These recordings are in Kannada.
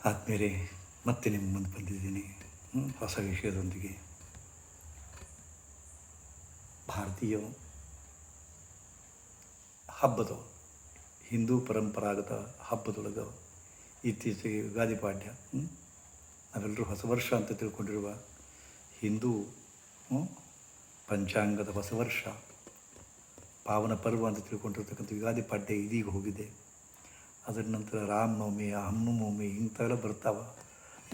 ಆದ್ಮೇಲೆ ಮತ್ತೆ ನಿಮ್ಮ ಮುಂದೆ ಬಂದಿದ್ದೀನಿ. ಹೊಸ ವಿಷಯದೊಂದಿಗೆ. ಭಾರತೀಯ ಹಬ್ಬದ ಹಿಂದೂ ಪರಂಪರಾಗತ ಹಬ್ಬದೊಳಗೆ ಇತ್ತೀಚೆಗೆ ಯುಗಾದಿ ಹ್ಮ್, ನಾವೆಲ್ಲರೂ ಹೊಸ ವರ್ಷ ಅಂತ ತಿಳ್ಕೊಂಡಿರುವ ಹಿಂದೂ ಪಂಚಾಂಗದ ಹೊಸ ವರ್ಷ ಪಾವನ ಪರ್ವ ಅಂತ ತಿಳ್ಕೊಂಡಿರ್ತಕ್ಕಂಥ ಯುಗಾದಿ ಪಾಡ್ಯ ಇದೀಗ ಹೋಗಿದೆ. ಅದರ ನಂತರ ರಾಮನವಮಿ ಹಮ್ಮನವಮಿ ಇಂಥವೆಲ್ಲ ಬರ್ತಾವೆ.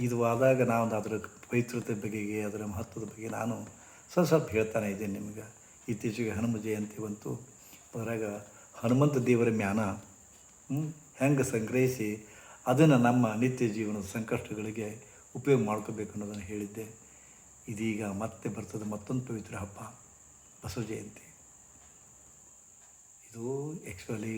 ಇದು ಆದಾಗ ನಾವು ಅದರ ಪವಿತ್ರತೆ ಬಗೆಗೆ, ಅದರ ಮಹತ್ವದ ಬಗ್ಗೆ ನಾನು ಸ್ವಲ್ಪ ಸ್ವಲ್ಪ ಹೇಳ್ತಾನೆ ಇದ್ದೇನೆ ನಿಮಗೆ. ಇತ್ತೀಚೆಗೆ ಹನುಮ ಜಯಂತಿ ಬಂತು. ಅದರಾಗ ಹನುಮಂತ ದೇವರ ಮ್ಯಾನ ಹೆಂಗೆ ಸಂಗ್ರಹಿಸಿ ಅದನ್ನು ನಮ್ಮ ನಿತ್ಯ ಜೀವನದ ಸಂಕಷ್ಟಗಳಿಗೆ ಉಪಯೋಗ ಮಾಡ್ಕೋಬೇಕು ಅನ್ನೋದನ್ನು ಹೇಳಿದ್ದೆ. ಇದೀಗ ಮತ್ತೆ ಬರ್ತದೆ ಮತ್ತೊಂದು ಪವಿತ್ರ ಹಬ್ಬ, ಬಸವ ಜಯಂತಿ. ಇದು ಆ್ಯಕ್ಚುಲಿ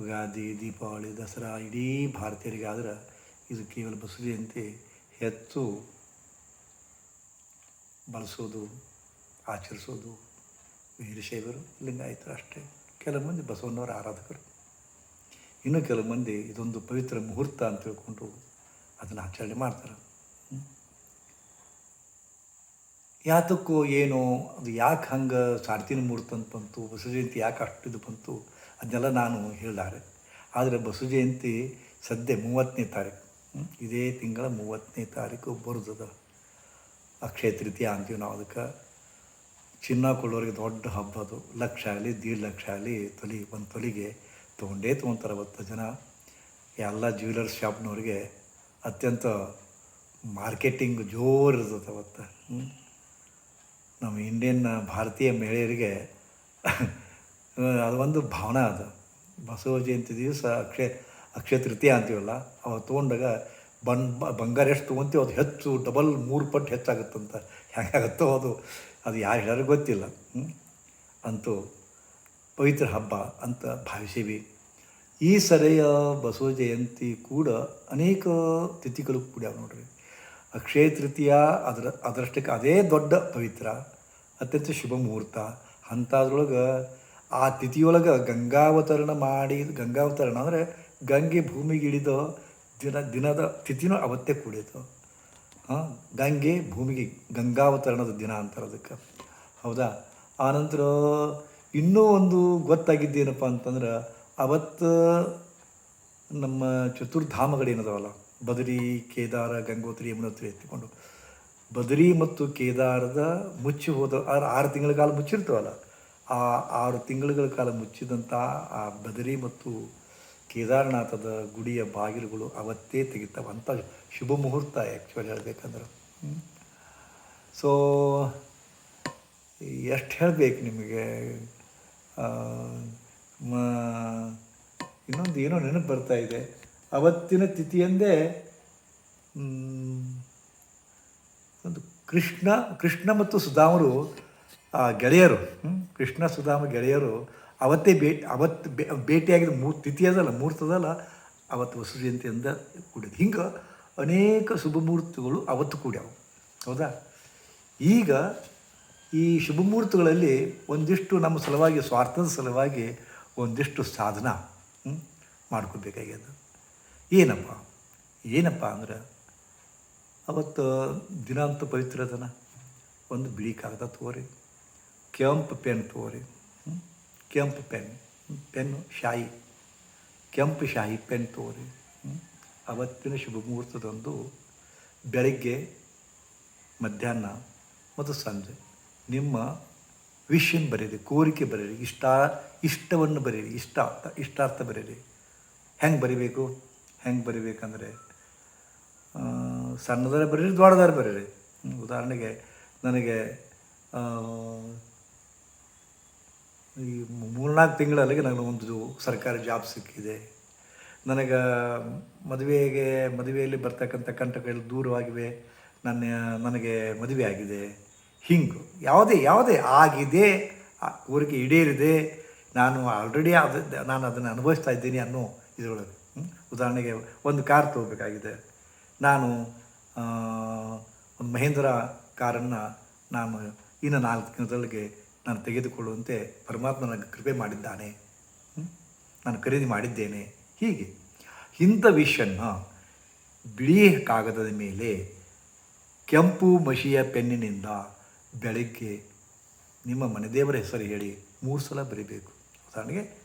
ಯುಗಾದಿ ದೀಪಾವಳಿ, ದಸರಾ, ಇಡೀ ಭಾರತೀಯರಿಗಾದ್ರೆ ಇದು ಕೇವಲ ಬಸವ ಜಯಂತಿ ಹೆಚ್ಚು ಬಳಸೋದು, ಆಚರಿಸೋದು. ವೀರಶೈವರು, ಲಿಂಗಾಯತರು ಅಷ್ಟೇ. ಕೆಲವು ಮಂದಿ ಬಸವಣ್ಣವರ ಆರಾಧಕರು. ಇನ್ನು ಕೆಲವು ಮಂದಿ ಇದೊಂದು ಪವಿತ್ರ ಮುಹೂರ್ತ ಅಂತ ತಿಳ್ಕೊಂಡು ಅದನ್ನು ಆಚರಣೆ ಮಾಡ್ತಾರೆ. ಯಾತಕ್ಕೂ ಯಾತಕ್ಕೋ ಏನೋ, ಅದು ಯಾಕೆ ಹಂಗೆ ಸಾರ್ತಿನ ಮುಹೂರ್ತ ಅಂತ ಬಂತು ಬಸವ ಜಯಂತಿ ಯಾಕೆ ಅಷ್ಟು ಇದು ಬಂತು ಅದನ್ನೆಲ್ಲ ನಾನು ಹೇಳಿದ್ದಾರೆ ಆದರೆ ಬಸು ಜಯಂತಿ ಸದ್ಯ ಮೂವತ್ತನೇ ತಾರೀಕು. ಇದೇ ತಿಂಗಳ ಮೂವತ್ತನೇ ತಾರೀಕು ಬರುದದ ಅಕ್ಷಯ ತೃತೀಯ ಅಂತೀವಿ ನಾವು ಅದಕ್ಕೆ. ಚಿನ್ನ ಕೊಳ್ಳೋರಿಗೆ ದೊಡ್ಡ ಹಬ್ಬ ಅದು. ಲಕ್ಷ ಆಗಲಿ, ದೀಡ್ ಲಕ್ಷ ಆಗಲಿ ತೊಲಿ, ಒಂದು ತೊಲಿಗೆ ತೊಗೊಂಡೇ ತೊಗೊತಾರೆ ಅವತ್ತು ಜನ. ಎಲ್ಲ ಜ್ಯುವೆಲರ್ಸ್ ಶಾಪ್ನವ್ರಿಗೆ ಅತ್ಯಂತ ಮಾರ್ಕೆಟಿಂಗ್ ಜೋರು ಇರ್ತದೆ ಅವತ್ತು. ನಮ್ಮ ಇಂಡಿಯನ್, ಭಾರತೀಯ ಮಹಿಳೆಯರಿಗೆ ಅದೊಂದು ಭಾವನೆ ಅದು. ಬಸವ ಜಯಂತಿ ದಿವಸ ಅಕ್ಷಯ ಅಕ್ಷಯ ತೃತೀಯ ಅಂತೀವಲ್ಲ ಅವ ತೊಗೊಂಡಾಗ ಬನ್ ಬಂಗಾರ ಎಷ್ಟು ತೊಗೊಂತೀವಿ ಅದು ಹೆಚ್ಚು, ಡಬಲ್ ಮೂರು ಪಟ್ಟು ಹೆಚ್ಚಾಗುತ್ತಂತ. ಹೇಗಾಗುತ್ತೋ ಅದು ಅದು ಯಾರು ಹೇಳೋರು ಗೊತ್ತಿಲ್ಲ. ಅಂತೂ ಪವಿತ್ರ ಹಬ್ಬ ಅಂತ ಭಾವಿಸೀವಿ. ಈ ಸರೆಯ ಬಸವ ಜಯಂತಿ ಕೂಡ ಅನೇಕ ತಿಥಿಗಳು ಕೂಡ ನೋಡ್ರಿ. ಅಕ್ಷಯ ತೃತೀಯ ಅದರ, ಅದರಷ್ಟಕ್ಕೆ ಅದೇ ದೊಡ್ಡ ಪವಿತ್ರ, ಅತ್ಯಂತ ಶುಭ ಮುಹೂರ್ತ. ಅಂಥದ್ರೊಳಗೆ ಆ ತಿಥಿಯೊಳಗೆ ಗಂಗಾವತರಣ ಮಾಡಿ, ಗಂಗಾವತರಣ ಅಂದರೆ ಗಂಗೆ ಭೂಮಿಗೆ ಇಳಿದು ದಿನ, ದಿನದ ತಿಥಿನೂ ಅವತ್ತೇ ಕೂಡಿತು ಹಾಂ, ಗಂಗೆ ಭೂಮಿಗೆ, ಗಂಗಾವತರಣದ ದಿನ ಅಂತಾರೆ ಅದಕ್ಕೆ ಹೌದಾ? ಆನಂತರ ಇನ್ನೂ ಒಂದು ಗೊತ್ತಾಗಿದ್ದೇನಪ್ಪ ಅಂತಂದ್ರೆ ಅವತ್ತು ನಮ್ಮ ಚತುರ್ಧಾಮಗಳೇನದಾವಲ್ಲ ಬದರಿ, ಕೇದಾರ, ಗಂಗೋತ್ರಿ, ಯಮುನೋತ್ರಿ ಎತ್ತಿಕೊಂಡು. ಬದರಿ ಮತ್ತು ಕೇದಾರದ ಮುಚ್ಚಿ ಹೋದ, ಆರು ಆರು ತಿಂಗಳ ಕಾಲ ಮುಚ್ಚಿರ್ತಾವಲ್ಲ? ಆ ಆರು ತಿಂಗಳುಗಳ ಕಾಲ ಮುಚ್ಚಿದಂಥ ಆ ಬದರಿ ಮತ್ತು ಕೇದಾರನಾಥದ ಗುಡಿಯ ಬಾಗಿಲುಗಳು ಅವತ್ತೇ ತೆಗಿತಾವೆ. ಅಂಥ ಶುಭ ಮುಹೂರ್ತ ಆ್ಯಕ್ಚುಲಿ ಹೇಳಬೇಕಂದ್ರೆ. ಸೊ ಎಷ್ಟು ಹೇಳಬೇಕು ನಿಮಗೆ? ಇನ್ನೊಂದು ಏನೋ ನೆನಪು ಬರ್ತಾ ಇದೆ. ಅವತ್ತಿನ ತಿಥಿಯಂದೇ ಒಂದು ಕೃಷ್ಣ ಕೃಷ್ಣ ಮತ್ತು ಸುಧಾಮರು ಆ ಗೆಳೆಯರು? ಕೃಷ್ಣ ಸುಧಾಮ ಗೆಳೆಯರು ಅವತ್ತೇ ಭೇ ಅವತ್ತು ಬೇ ಭೇಟಿಯಾಗಿದ್ದ ತಿಥಿ ಅದಲ್ಲ ಮುಹೂರ್ತದಲ್ಲ ಅವತ್ತು ವಸು ಜಯಂತಿಯಿಂದ ಕೂಡಿದ್ದು. ಹಿಂಗೆ ಅನೇಕ ಶುಭ ಮುಹೂರ್ತಗಳು ಅವತ್ತು ಕೂಡ್ಯಾವು. ಹೌದಾ? ಈಗ ಈ ಶುಭ ಮುಹೂರ್ತಗಳಲ್ಲಿ ಒಂದಿಷ್ಟು ನಮ್ಮ ಸಲುವಾಗಿ, ಸ್ವಾರ್ಥದ ಸಲುವಾಗಿ ಒಂದಿಷ್ಟು ಸಾಧನ ಮಾಡ್ಕೋಬೇಕಾಗ್ಯದ. ಏನಪ್ಪ? ಏನಪ್ಪ ಅಂದ್ರೆ ಅವತ್ತು ದಿನಾಂತ ಪವಿತ್ರದನ ಒಂದು ಬಿಳಿ ಕಾಗದ ತಗೋರಿ ಕೆಂಪು ಪೆನ್ ಹ್ಮ್? ಕೆಂಪು ಪೆನ್? ಪೆನ್ನು ಶಾಯಿ. ಕೆಂಪು ಶಾಯಿ ಪೆನ್ ಹ್ಮ್? ಅವತ್ತಿನ ಶುಭ ಮುಹೂರ್ತದಂದು ಬೆಳಗ್ಗೆ ಮಧ್ಯಾಹ್ನ ಮತ್ತು ಸಂಜೆ ನಿಮ್ಮ ವಿಷನ್ ಬರೀರಿ ಕೋರಿಕೆ ಬರೀರಿ ಇಷ್ಟ ಇಷ್ಟವನ್ನು ಬರೀರಿ ಇಷ್ಟ ಇಷ್ಟಾರ್ಥ ಬರೀರಿ ಹೆಂಗೆ ಬರಿಬೇಕು? ಹೆಂಗೆ ಬರಿಬೇಕಂದ್ರೆ ಸಣ್ಣದಾರ ಬರೀರಿ ದೊಡ್ಡದಾರ ಬರೀರಿ ಉದಾಹರಣೆಗೆ ನನಗೆ ಈ ಮೂರ್ನಾಲ್ಕು ತಿಂಗಳಲ್ಲಿಗೆ ನನಗೆ ಒಂದು ಸರ್ಕಾರಿ ಜಾಬ್ ಸಿಕ್ಕಿದೆ. ನನಗೆ ಮದುವೆಗೆ, ಮದುವೆಯಲ್ಲಿ ಬರ್ತಕ್ಕಂಥ ಕಂಟಕಗಳು ದೂರವಾಗಿವೆ. ನನ್ನ, ನನಗೆ ಮದುವೆ ಆಗಿದೆ. ಹಿಂಗು, ಯಾವುದೇ ಯಾವುದೇ ಆಗಿದೆ ಊರಿಗೆ ಈಡೇರಿದೆ, ನಾನು ಆಲ್ರೆಡಿ ಅದು, ನಾನು ಅದನ್ನು ಅನುಭವಿಸ್ತಾ ಇದ್ದೀನಿ ಅನ್ನೋ ಇದರೊಳಗೆ? ಉದಾಹರಣೆಗೆ ಒಂದು ಕಾರ್ ತೊಗೋಬೇಕಾಗಿದೆ. ನಾನು ಒಂದು ಮಹೇಂದ್ರ ಕಾರನ್ನು ನಾನು ಇನ್ನು ನಾಲ್ಕು ದಿನದೊಳಗೆ ನಾನು ತೆಗೆದುಕೊಳ್ಳುವಂತೆ ಪರಮಾತ್ಮ ನನಗೆ ಕೃಪೆ ಮಾಡಿದ್ದಾನೆ. ನಾನು ಖರೀದಿ ಮಾಡಿದ್ದೇನೆ. ಹೀಗೆ. ಇಂಥ ವಿಷನ್ನ ಬಿಳಿ ಕಾಗದದ ಮೇಲೆ ಕೆಂಪು ಮಷಿಯ ಪೆನ್ನಿನಿಂದ ಬೆಳಗ್ಗೆ ನಿಮ್ಮ ಮನೆದೇವರ ಹೆಸರು ಹೇಳಿ ಮೂರು ಸಲ ಬರೀಬೇಕು. ಉದಾಹರಣೆಗೆ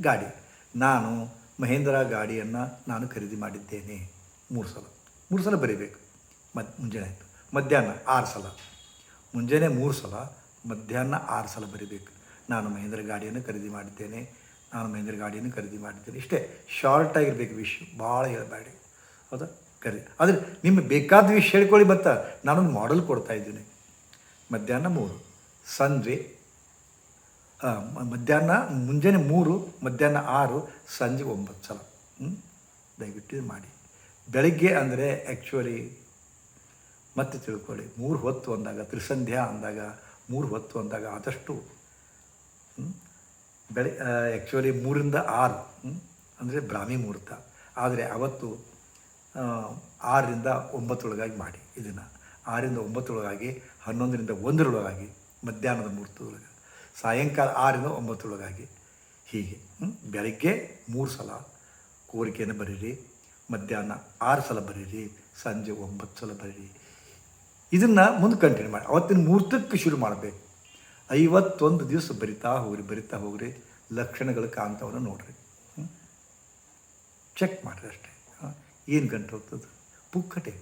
ಗಾಡಿ. ನಾನು ಮಹೇಂದ್ರ ಗಾಡಿಯನ್ನು ನಾನು ಖರೀದಿ ಮಾಡಿದ್ದೇನೆ ಮೂರು ಸಲ. ಮೂರು ಸಲ ಬರೀಬೇಕು. ಮತ್ ಮುಂಜಾನೆ ಆಯಿತು. ಮಧ್ಯಾಹ್ನ ಆರು ಸಲ. ಮುಂಜಾನೆ ಮೂರು ಸಲ ಮಧ್ಯಾಹ್ನ ಆರು ಸಲ ಬರಿಬೇಕು. ನಾನು ಮಹೇಂದ್ರ ಗಾಡಿಯನ್ನು ಖರೀದಿ ಮಾಡಿದ್ದೇನೆ. ನಾನು ಮಹೇಂದ್ರ ಗಾಡಿಯನ್ನು ಖರೀದಿ ಮಾಡಿದ್ದೇನೆ. ಇಷ್ಟೇ ಶಾರ್ಟ್ ಆಗಿರಬೇಕು ವಿಷಯ ಭಾಳ ಹೇಳಬೇಡಿ. ಹೌದಾ? ಕರಿ ಆದರೆ ನಿಮಗೆ ಬೇಕಾದ ವಿಷಯ ಹೇಳ್ಕೊಳ್ಳಿ ಬತ್ತ ನಾನೊಂದು ಮಾಡೆಲ್ ಕೊಡ್ತಾ ಇದ್ದೀನಿ. ಮಧ್ಯಾಹ್ನ ಮೂರು, ಸಂಜೆ ಮಧ್ಯಾಹ್ನ ಮುಂಜಾನೆ ಮೂರು, ಮಧ್ಯಾಹ್ನ ಆರು, ಸಂಜೆ ಒಂಬತ್ತು ಸಲ? ದಯವಿಟ್ಟು ಮಾಡಿ. ಬೆಳಗ್ಗೆ ಅಂದರೆ ಆ್ಯಕ್ಚುಲಿ ಮತ್ತೆ ತಿಳ್ಕೊಳ್ಳಿ. ಮೂರು ಹೊತ್ತು ಅಂದಾಗ, ತ್ರಿಸಂಧ್ಯಾ ಅಂದಾಗ ಮೂರು ಹೊತ್ತು ಅಂದಾಗ ಆದಷ್ಟು? ಬೆಳೆ ಆ್ಯಕ್ಚುಲಿ ಮೂರಿಂದ ಆರು ಅಂದರೆ ಬ್ರಾಹ್ಮಿ ಮುಹೂರ್ತ ಆದರೆ ಅವತ್ತು ಆರರಿಂದ ಒಂಬತ್ತೊಳಗಾಗಿ ಮಾಡಿ ಇದನ್ನು ಆರರಿಂದ ಒಂಬತ್ತೊಳಗಾಗಿ ಹನ್ನೊಂದರಿಂದ ಒಂದರೊಳಗಾಗಿ, ಮಧ್ಯಾಹ್ನದ ಮುಹೂರ್ತದೊಳಗೆ ಸಾಯಂಕಾಲ ಆರರಿಂದ ಒಂಬತ್ತೊಳಗಾಗಿ ಹೀಗೆ? ಬೆಳಗ್ಗೆ ಮೂರು ಸಲ ಕೋರಿಕೆಯನ್ನು ಬರೀರಿ, ಮಧ್ಯಾಹ್ನ ಆರು ಸಲ ಬರೀರಿ, ಸಂಜೆ ಒಂಬತ್ತು ಸಲ ಬರೀರಿ ಇದನ್ನು ಮುಂದೆ ಕಂಟಿನ್ಯೂ ಮಾಡಿ. ಅವತ್ತಿನ ಮುಹೂರ್ತಕ್ಕೆ ಶುರು ಮಾಡಬೇಕು. ಐವತ್ತೊಂದು ದಿವಸ ಬರಿತಾ ಹೋಗ್ರಿ ಬರಿತಾ ಹೋಗ್ರಿ. ಲಕ್ಷಣಗಳ ಕಾಂತವನ್ನು ನೋಡ್ರಿ. ಚೆಕ್ ಮಾಡಿರಿ ಅಷ್ಟೇ. ಏನು ಗಂಟು ಹೋಗ್ತದೆ ಪುಕ್ಕಟೆ.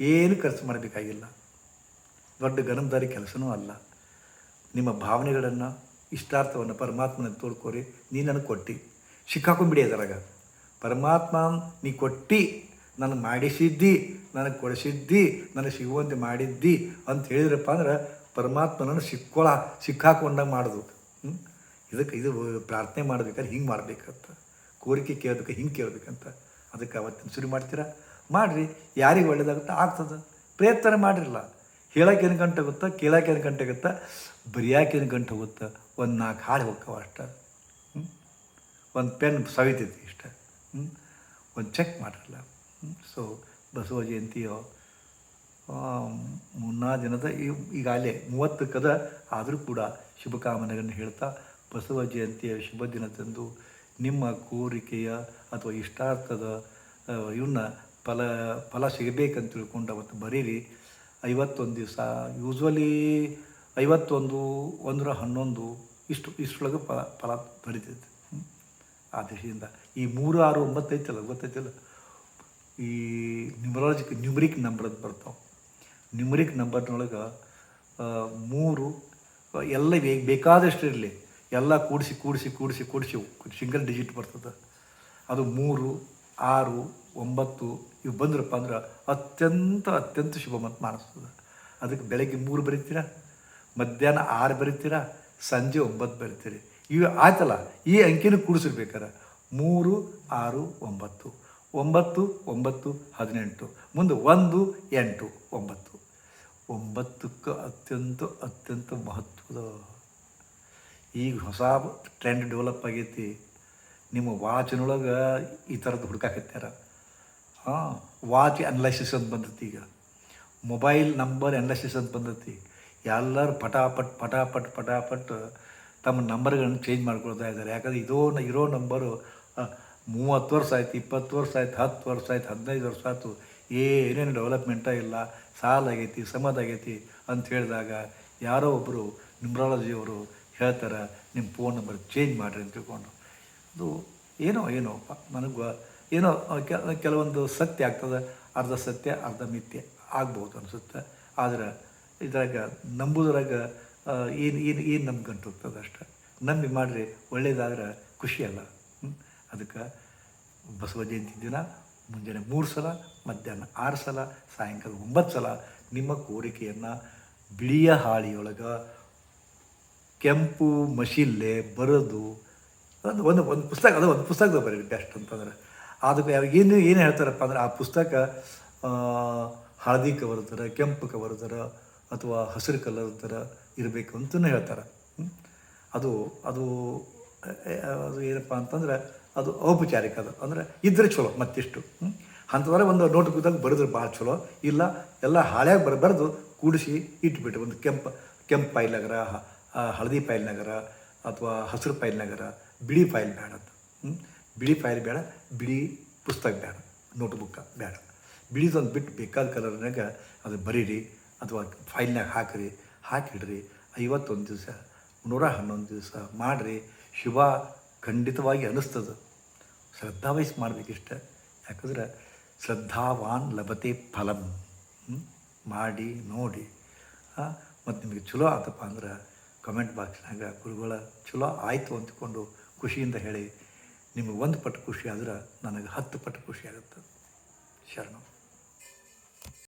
ಏನು ಖರ್ಚು ಮಾಡಬೇಕಾಗಿಲ್ಲ. ದೊಡ್ಡ ಗನಂದಾರಿ ಕೆಲಸನೂ ಅಲ್ಲ. ನಿಮ್ಮ ಭಾವನೆಗಳನ್ನು, ಇಷ್ಟಾರ್ಥವನ್ನು ಪರಮಾತ್ಮನ ತೋಡ್ಕೋರಿ ನೀ ನನಗೆ ಕೊಟ್ಟು. ಸಿಕ್ಕಾಕೊಂಡ್ಬಿಡಿ ಅದರಾಗ. ಪರಮಾತ್ಮ ನೀ ಕೊಟ್ಟು ನನಗೆ ಮಾಡಿಸಿದ್ದಿ ನನಗೆ ಕೊಡಿಸಿದ್ದಿ, ನನಗೆ ಸಿಗುವಂತೆ ಮಾಡಿದ್ದಿ ಅಂತ ಹೇಳಿದ್ರಪ್ಪ ಅಂದ್ರೆ ಪರಮಾತ್ಮನನ್ನು ಸಿಕ್ಕೊಳ, ಸಿಕ್ಕಾಕೊಂಡಂಗೆ ಮಾಡೋದು. ಇದಕ್ಕೆ ಇದು ಪ್ರಾರ್ಥನೆ ಮಾಡ್ಬೇಕಾದ್ರೆ ಹಿಂಗೆ ಮಾಡಬೇಕಂತ. ಕೋರಿಕೆ ಕೇಳೋದಕ್ಕೆ ಹಿಂಗೆ ಕೇಳಬೇಕಂತ. ಅದಕ್ಕೆ ಅವತ್ತಿನ ಶುರು ಮಾಡ್ತೀರಾ? ಮಾಡಿರಿ. ಯಾರಿಗೆ ಒಳ್ಳೇದಾಗುತ್ತೆ ಆಗ್ತದೆ. ಪ್ರಯತ್ನ ಮಾಡಿರಲ್ಲ. ಹೇಳಕ್ಕೆ ಏನು ಗಂಟೆ ಕೇಳಕ್ಕೆ ಏನು ಗಂಟೆ ಆಗುತ್ತಾ ಏನು ಗಂಟೆ ಹೋಗುತ್ತಾ ಒಂದು ನಾಲ್ಕು ಹಾಡು ಹೋಗ್ತಾವ ಅಷ್ಟ. ಒಂದು ಪೆನ್ ಸವಿತೈತಿ ಇಷ್ಟ. ಒಂದು ಚೆಕ್ ಮಾಡಿರಲ್ಲ. ಸೊ ಬಸವ ಜಯಂತಿಯೋ ಮುನ್ನಾ ದಿನದ ಈ- ಮೂವತ್ತು ಕದ ಆದರೂ ಕೂಡ ಶುಭಕಾಮನೆಗಳನ್ನು ಹೇಳ್ತಾ ಬಸವ ಜಯಂತಿಯ ಶುಭ ದಿನದಂದು ನಿಮ್ಮ ಕೋರಿಕೆಯ ಅಥವಾ ಇಷ್ಟಾರ್ಥದ ಇವನ್ನ ಫಲ ಫಲ ಸಿಗಬೇಕಂತ ತಿಳ್ಕೊಂಡು ಅವತ್ತು ಬರೀರಿ. ಐವತ್ತೊಂದು ದಿವಸ ಯೂಸ್ವಲಿ ಐವತ್ತೊಂದು, ಒಂದರ ಹನ್ನೊಂದು, ಇಷ್ಟು ಇಷ್ಟೊಳಗೆ ಫಲ ಫಲ ಬರೀತೈತೆ. ಆ ದೃಷ್ಟಿಯಿಂದ ಈ ಮೂರು ಆರು ಒಂಬತ್ತೈತಲ್ಲ, ಗೊತ್ತೈತಿಲ್ಲ? ಈ ನ್ಯೂಮರಾಲಜಿಕ್ ನ್ಯೂಮರಿಕ್ ನಂಬರ್ ಅಂತ ಬರ್ತಾವೆ. ನ್ಯೂಮರಿಕ್ ನಂಬರ್ನೊಳಗೆ ಮೂರು, ಎಲ್ಲ ಬೇಕಾದಷ್ಟು ಇರಲಿ. ಎಲ್ಲ ಕೂಡಿಸಿ ಕೂಡಿಸಿ ಕೂಡಿಸಿ ಕೂಡಿಸಿ ಸಿಂಗಲ್ ಡಿಜಿಟ್ ಬರ್ತದೆ. ಅದು ಮೂರು, ಆರು, ಒಂಬತ್ತು, ಇವು ಬಂದ್ರಪ್ಪ ಅಂದ್ರೆ ಅತ್ಯಂತ ಅತ್ಯಂತ ಶುಭ ಮತ್ತು ಮಾಡಿಸ್ತದೆ ಅದಕ್ಕೆ ಬೆಳಗ್ಗೆ ಮೂರು ಬರೀತೀರಾ? ಮಧ್ಯಾಹ್ನ ಆರು ಬರೀತೀರಾ? ಸಂಜೆ ಒಂಬತ್ತು ಬರೀತೀರಿ. ಇವು ಆಯ್ತಲ್ಲ? ಈ ಅಂಕಿನೂ ಕೂಡಿಸಿರ್ಬೇಕಾರೆ. ಮೂರು, ಆರು, ಒಂಬತ್ತು. ಒಂಬತ್ತು ಒಂಬತ್ತು, ಹದಿನೆಂಟು. ಮುಂದೆ ಒಂದು, ಎಂಟು, ಒಂಬತ್ತು. ಒಂಬತ್ತಕ್ಕೆ ಅತ್ಯಂತ ಅತ್ಯಂತ ಮಹತ್ವದ. ಈಗ ಹೊಸ ಟ್ರೆಂಡ್ ಡೆವಲಪ್ ಆಗೈತಿ. ನಿಮ್ಮ ವಾಚಿನೊಳಗೆ ಈ ಥರದ್ದು ಹುಡುಕಾಕತ್ಯಾರ. ಹಾಂ, ವಾಚ್ ಅನಲೈಸಿಸ್ ಅಂತ ಬಂದೈತಿ ಈಗ. ಮೊಬೈಲ್ ನಂಬರ್ ಅನಲೈಸಿಸ್ ಅಂತ ಬಂದೈತಿ. ಎಲ್ಲರೂ ಪಟಾಪಟ್ ಪಟಾಪಟ್ ಪಟಾಪಟ್ ತಮ್ಮ ನಂಬರ್ಗಳನ್ನು ಚೇಂಜ್ ಮಾಡ್ಕೊಳ್ತಾ ಇದ್ದಾರೆ ಯಾಕಂದ್ರೆ ಇದೋ ಇರೋ ನಂಬರು ಮೂವತ್ತು ವರ್ಷ ಆಯ್ತು, ಇಪ್ಪತ್ತು ವರ್ಷ ಆಯ್ತು, ಹತ್ತು ವರ್ಷ ಆಯ್ತು, ಹದಿನೈದು ವರ್ಷ ಆಯ್ತು, ಏನೇನು ಡೆವಲಪ್ಮೆಂಟ ಇಲ್ಲ, ಸಾಲ ಆಗೈತಿ ಸಮದಾಗೈತಿ ಅಂತ ಹೇಳಿದಾಗ ಯಾರೋ ಒಬ್ಬರು ನಿಮ್ರಾಲಜಿಯವರು ಹೇಳ್ತಾರೆ, ನಿಮ್ಮ ಫೋನ್ ನಂಬರ್ ಚೇಂಜ್ ಮಾಡಿರಿ ಅಂತ ತಿಳ್ಕೊಂಡು. ಅದು ಏನೋ ಏನೋ ನನಗೆ ಏನೋ ಕೆಲವೊಂದು ಸತ್ಯ ಆಗ್ತದೆ, ಅರ್ಧ ಸತ್ಯ, ಅರ್ಧ ಮಿಥ್ಯೆ ಆಗ್ಬೋದು ಅನಿಸುತ್ತೆ. ಆದರೆ ಇದ್ರಾಗ ನಂಬುದ್ರಾಗ ಏನು ಏನು ಏನು ನಮ್ಗೆ ಅಷ್ಟೆ. ನಂಬಿ ಮಾಡಿರಿ, ಒಳ್ಳೇದಾದ್ರೆ ಖುಷಿ ಅಲ್ಲ. ಹ್ಮ್? ಅದಕ್ಕೆ ಬಸವ ಜಯಂತಿ ದಿನ, ಮುಂಜಾನೆ ಮೂರು ಸಲ, ಮಧ್ಯಾಹ್ನ ಆರು ಸಲ, ಸಾಯಂಕಾಲ ಒಂಬತ್ತು ಸಲ ನಿಮ್ಮ ಕೋರಿಕೆಯನ್ನು ಬಿಳಿಯ ಹಾಳಿಯೊಳಗೆ ಕೆಂಪು ಮಶಿಲ್ಲೆ ಬರೆದು ಒಂದು ಒಂದು ಒಂದು ಪುಸ್ತಕ, ಅದು ಒಂದು ಪುಸ್ತಕದ ಬರೀ ಬೆಸ್ಟ್ ಅಂತಂದ್ರೆ. ಅದಕ್ಕೆ ಏನು ಏನು ಹೇಳ್ತಾರಪ್ಪ ಅಂದ್ರೆ ಆ ಪುಸ್ತಕ ಹಳದಿ ಕವರ್ ಥರ, ಕೆಂಪು ಕವರ್ ಥರ, ಅಥವಾ ಹಸಿರು ಕಲರ್ ಥರ ಇರಬೇಕು ಅಂತಲೂ ಹೇಳ್ತಾರೆ. ಅದು ಅದು ಅದು ಏನಪ್ಪ ಅಂತಂದ್ರೆ ಅದು ಔಪಚಾರಿಕ ಅದು. ಅಂದ್ರೆ ಇದ್ದರೆ ಚಲೋ ಮತ್ತಿಷ್ಟು. ಹ್ಞೂ ಅಂಥದ್ರೆ ಒಂದು ನೋಟ್ ಬುಕ್ದಾಗ ಬರೆದ್ರೆ ಭಾಳ ಚಲೋ. ಇಲ್ಲ, ಎಲ್ಲ ಹಾಳ್ಯಾಗ ಬರ ಕೂಡಿಸಿ ಇಟ್ಬಿಟ್ಟು ಒಂದು ಕೆಂಪು ಕೆಂಪು ನಗರ ಹಳದಿ ಪೈಲ್ ನಗರ ಅಥವಾ ಹಸಿರು ಪೈಲ್ನಗರ ಬಿಳಿ ಫೈಲ್ ಬೇಡ ಅಂತ? ಬಿಳಿ ಫೈಲ್ ಬೇಡ, ಬಿಳಿ ಪುಸ್ತಕ ಬೇಡ ನೋಟ್ ಬುಕ್ಕ ಬೇಡ. ಬಿಳಿದೊಂದು ಬಿಟ್ಟು ಬೇಕಾದ ಕಲರ್ನಾಗ ಅದು ಬರೀರಿ ಅಥವಾ ಫೈಲ್ನಾಗ ಹಾಕಿರಿ. ಹಾಕಿಡ್ರಿ, ಐವತ್ತೊಂದು ದಿವಸ, ನೂರ ಹನ್ನೊಂದು ದಿವಸ ಮಾಡಿರಿ. ಶಿವ ಖಂಡಿತವಾಗಿ ಅನ್ನಿಸ್ತದೆ ಶ್ರದ್ಧಾ ವಹಿಸಿ ಮಾಡಬೇಕಿಷ್ಟ. ಯಾಕಂದ್ರೆ ಶ್ರದ್ಧಾವಾನ್ ಲಭತೆ ಫಲಂ. ಮಾಡಿ, ನೋಡಿ. ಮತ್ತು ನಿಮಗೆ ಚಲೋ ಆತಪ್ಪ ಅಂದ್ರೆ ಕಮೆಂಟ್ ಬಾಕ್ಸ್ನಾಗ ಗುರುಗಳ ಚಲೋ ಆಯಿತು ಅಂದ್ಕೊಂಡು ಖುಷಿಯಿಂದ ಹೇಳಿ. ನಿಮಗೆ ಒಂದು ಪಟ್ಟು ಖುಷಿ ಆದ್ರೆ ನನಗೆ ಹತ್ತು ಪಟ್ಟು ಖುಷಿ ಆಗುತ್ತೆ. ಶರಣು.